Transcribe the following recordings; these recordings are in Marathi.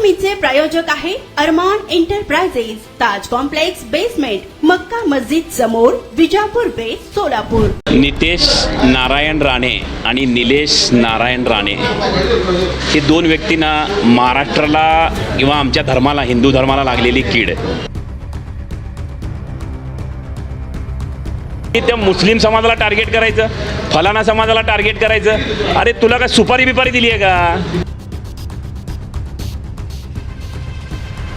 बातमीचे प्रायोजक आहे Armaan enterprises Taj complex basement Makka Masjid समोर विजापूर बेस सोलापूर. नितेश नारायण राणे आणि निलेश नारायण राणे हे दोन व्यक्तींना महाराष्ट्राला किंवा आमच्या धर्माला हिंदू धर्माला लागलेली कीड की त्या मुस्लिम समाजाला टार्गेट करायचं फलाना समाजाला टार्गेट करायचं. अरे तुला काय सुपारी बिपारी दिली आहे का?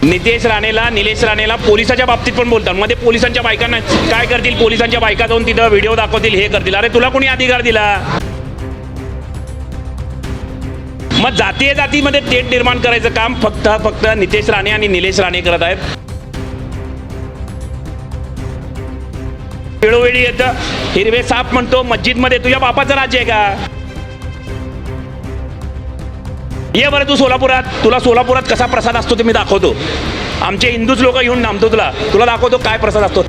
नितेश राणेला निलेश राणेला पोलिसाच्या बाबतीत पण बोलतात. मध्ये पोलिसांच्या बायकांना काय करतील? पोलिसांच्या बायका जाऊन तिथं व्हिडिओ दाखवतील हे करतील. अरे तुला कोणी अधिकार दिला? मग जातीय जातीमध्ये तेट निर्माण करायचं काम फक्त फक्त नितेश राणे आणि निलेश राणे करत आहेत. वेळोवेळी येतं. हिरवे साप म्हणतो मस्जिदमध्ये तुझ्या बापाचं राज्य आहे का? ये बरं तू सोलापुरात. तुला सोलापुरात कसा प्रसाद असतो ते मी दाखवतो. आमचे हिंदूच लोक येऊन नामतो तुला. तुला दाखवतो काय प्रसाद असतो.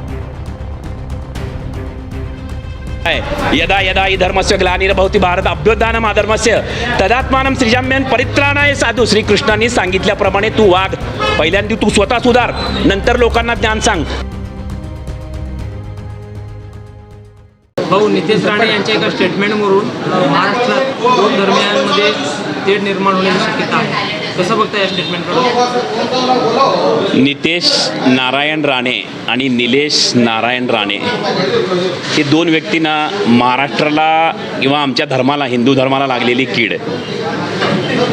काय? यदा यदा हि धर्मस्य ग्लानिर्भवती भारत अभ्युत्थानम अधर्मस्य तदात्मानं श्रीजाम्यन परित्राणाय साधू श्रीकृष्णांनी सांगितल्याप्रमाणे तू वाघ. पहिल्यांदा तू स्वतः सुधार. नंतर लोकांना ज्ञान सांग. भाऊ नितेश राणे यांच्या एका स्टेटमेंटवरून महाराष्ट्रात दोन धर्मियांमध्ये तेढ निर्माण होण्याची शक्यता आहे. कसं बघता या स्टेटमेंटकडे नितेश नारायण राणे आणि निलेश नारायण राणे हे दोन व्यक्तींना महाराष्ट्राला किंवा आमच्या धर्माला हिंदू धर्माला लागलेली कीड.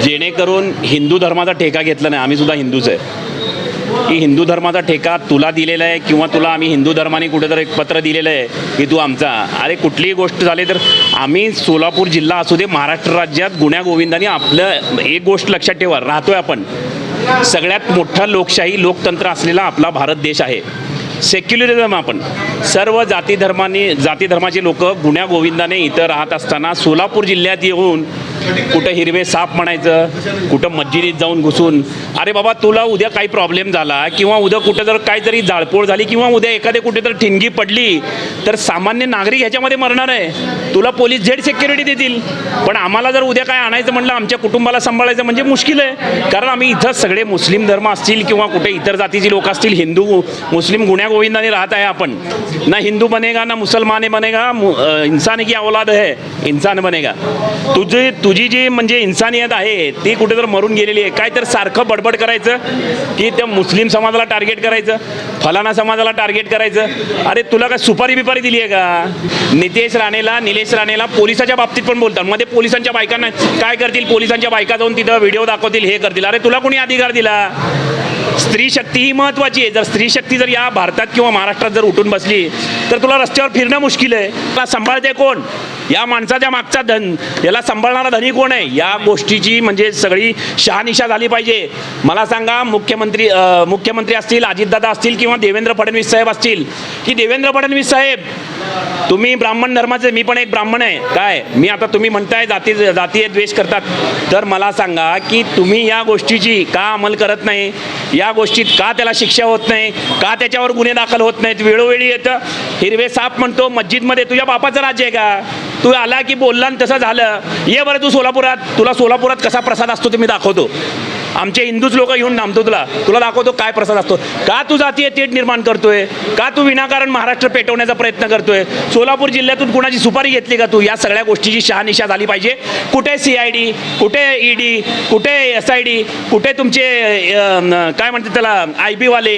जेणेकरून हिंदू धर्माचा ठेका घेतला नाही. आम्ही सुद्धा हिंदूच आहे. की हिंदू धर्माचा ठेका तुला दिलेला आहे किंवा तुला आम्ही हिंदू धर्माने कुठेतरी एक पत्र दिलेलं आहे की तू आमचा. अरे कुठलीही गोष्ट झाली तर आम्ही सोलापूर जिल्हा असू दे महाराष्ट्र राज्यात गुण्या गोविंदाने आपलं एक गोष्ट लक्षात ठेवा राहतोय आपण. सगळ्यात मोठा लोकशाही लोकतंत्र असलेला आपला भारत देश आहे. सेक्युलरिझम आपण. सर्व जाती धर्माने जाती धर्माचे लोक गुण्या गोविंदाने इथं राहत असताना सोलापूर जिल्ह्यात येऊन कुठं हिरवे साप म्हणायचं कुठं मस्जिदीत जाऊन घुसून. अरे बाबा तुला उद्या काही प्रॉब्लेम झाला किंवा उद्या कुठं जर काहीतरी जाळपोळ झाली किंवा उद्या एखादे कुठे तर ठिणगी पडली तर सामान्य नागरिक ह्याच्यामध्ये मरणार आहे. तुला पोलीस झेड सिक्युरिटी देतील. पण आम्हाला जर उद्या काय आणायचं म्हणलं आमच्या कुटुंबाला सांभाळायचं म्हणजे मुश्किल आहे. कारण आम्ही इथं सगळे मुस्लिम धर्म असतील किंवा कुठे इतर जातीची लोक असतील हिंदू मुस्लिम गुण्यागोविंदाने राहत आहे आपण. ना हिंदू बनेगा ना मुसलमान बनेगा इंसान की औलाद है इंसान बनेगा. तुझे तुझे तुझी जी म्हणजे इन्सानियत आहे ती कुठे तर मरून गेलेली आहे. काय तर सारखं बडबड करायचं की त्या मुस्लिम समाजाला टार्गेट करायचं फलाना समाजाला टार्गेट करायचं. अरे तुला काय सुपारी बिपारी दिली आहे का? नितेश राणेला निलेश राणेला पोलिसाच्या बाबतीत पण बोलतात. मध्ये पोलिसांच्या बायकांना काय करतील? पोलिसांच्या बायका जाऊन तिथं व्हिडिओ दाखवतील हे करतील. अरे तुला कोणी अधिकार दिला? स्त्री शक्ती ही महत्त्वाची आहे. जर स्त्री शक्ती जर या भारतात किंवा महाराष्ट्रात जर उठून बसली तर तुला रस्त्यावर फिरणं मुश्किल आहे. तुला सांभाळते कोण? या माणसाच्या मागचा धन. याला सांभाळणारा धनी कोण आहे? या गोष्टीची म्हणजे सगळी शहानिशा झाली पाहिजे. मला सांगा मुख्यमंत्री मुख्यमंत्री असतील अजितदादा असतील किंवा देवेंद्र फडणवीस साहेब असतील की देवेंद्र फडणवीस साहेब तुम्ही ब्राह्मण धर्माचे मी पण एक ब्राह्मण आहे. काय? मी आता तुम्ही म्हणताय जाती जातीय द्वेष करतात. तर मला सांगा की तुम्ही या गोष्टीची का अंमल करत नाही? या गोष्टीत का त्याला शिक्षा होत नाही? का त्याच्यावर गुन्हे दाखल होत नाहीत? वेळोवेळी येतं. हिरवे साप म्हणतो मस्जिदमध्ये तुझ्या बापाचं राज्य आहे का? तू आला की बोलला आणि तसं झालं. ये बरं तू सोलापुरात. तुला सोलापुरात कसा प्रसाद असतो ते मी दाखवतो. आमचे हिंदूच लोक येऊन नामतो तुला तुला दाखवतो काय प्रसाद असतो. का तू जातीय तेट निर्माण करतोय? का तू विनाकारण महाराष्ट्र पेटवण्याचा प्रयत्न करतोय? सोलापूर जिल्ह्यातून कुणाची सुपारी घेतली का तू? या सगळ्या गोष्टीची शहानिशा झाली पाहिजे. कुठे सी आय डी कुठे ईडी कुठे एस आय डी कुठे तुमचे काय म्हणतात त्याला आय वाले?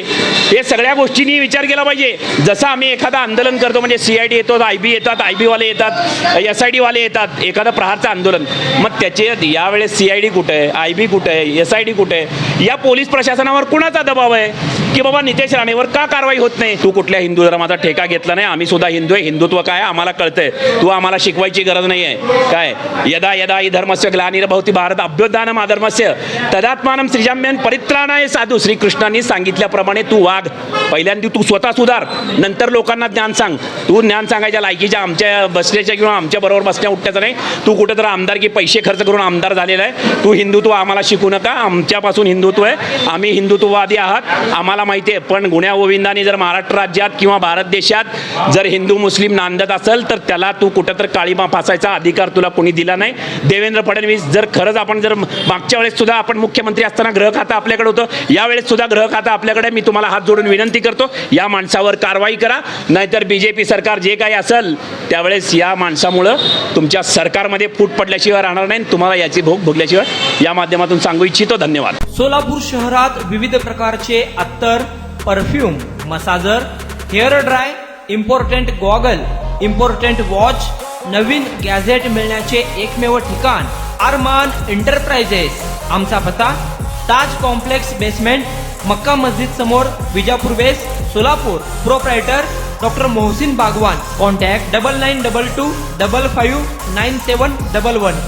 हे सगळ्या गोष्टींनी विचार केला पाहिजे. जसं आम्ही एखादं आंदोलन करतो म्हणजे सी आय डी येतो आय बी येतात आय वाले येतात एस आय वाले येतात एखादं प्रहारचं आंदोलन. मग त्याचे यावेळेस सी आय डी कुठे आहे? आय बी कुठे आहे? एस आय डी कुठे आहे? या पोलीस प्रशासनावर कुणाचा दबाव आहे? की बाबा नितेश राणेवर का कारवाई होत नाही? तू कुठल्या हिंदू धर्माचा ठेका घेतला नाही? आम्ही सुद्धा हिंदू आहे. हिंदुत्व काय आम्हाला कळतंय. तू आम्हाला शिकवायची गरज नाही आहे काय? यदा यदा ही धर्मस्य ग्लानिरभवती भारत अभ्युत्थानम अधर्मस्य तदात्मानम श्रीजाम्यन परित्राणाय साधू श्रीकृष्णांनी सांगितल्याप्रमाणे तू वाघ. पहिल्यांदा तू स्वतः सुधार. नंतर लोकांना ज्ञान सांग. तू ज्ञान सांगायच्या लायकीच्या आमच्या बसण्याच्या किंवा आमच्या बरोबर बसण्या उठण्याचं नाही. तू कुठेतरी आमदार की पैसे खर्च करून आमदार झालेला आहे. तू हिंदुत्व आम्हाला शिकू नका. आमच्यापासून हिंदुत्व आहे. आम्ही हिंदुत्ववादी आहात. आम्हाला माहिती आहे पण गुण्या गोविंदाने जर महाराष्ट्र राज्यात किंवा भारत देशात जर हिंदू मुस्लिम नांदत असेल तर त्याला तू कुठं तर काळीमा फासायचा अधिकार तुला कोणी दिला नाही. देवेंद्र फडणवीस जर खरंच आपण जर मागच्या वेळेस सुद्धा आपण मुख्यमंत्री असताना ग्रह खातं आपल्याकडे होतं यावेळेस सुद्धा ग्रह खातं आपल्याकडे मी तुम्हाला हात जोडून विनंती करतो या माणसावर कारवाई करा. नाहीतर बी जे पी सरकार जे काही असेल त्यावेळेस या माणसामुळं तुमच्या सरकारमध्ये फूट पडल्याशिवाय राहणार नाही तुम्हाला याची भोग भोगल्याशिवाय या माध्यमातून सांगू इच्छितो. धन्यवाद. सोलापूर शहरात विविध प्रकारचे अत्तर perfume massager hair dry important goggle important watch नवीन गॅझेट मिळण्याचे एकमेव ठिकाण आरमान एंटरप्राइजेस. आमचा पत्ता ताज कॉम्प्लेक्स बेसमेंट मक्का मस्जिद समोर Vijapur waste Solapur. Proprietor doctor Mohsin Bagwan. Contact double nine double two double five nine seven double one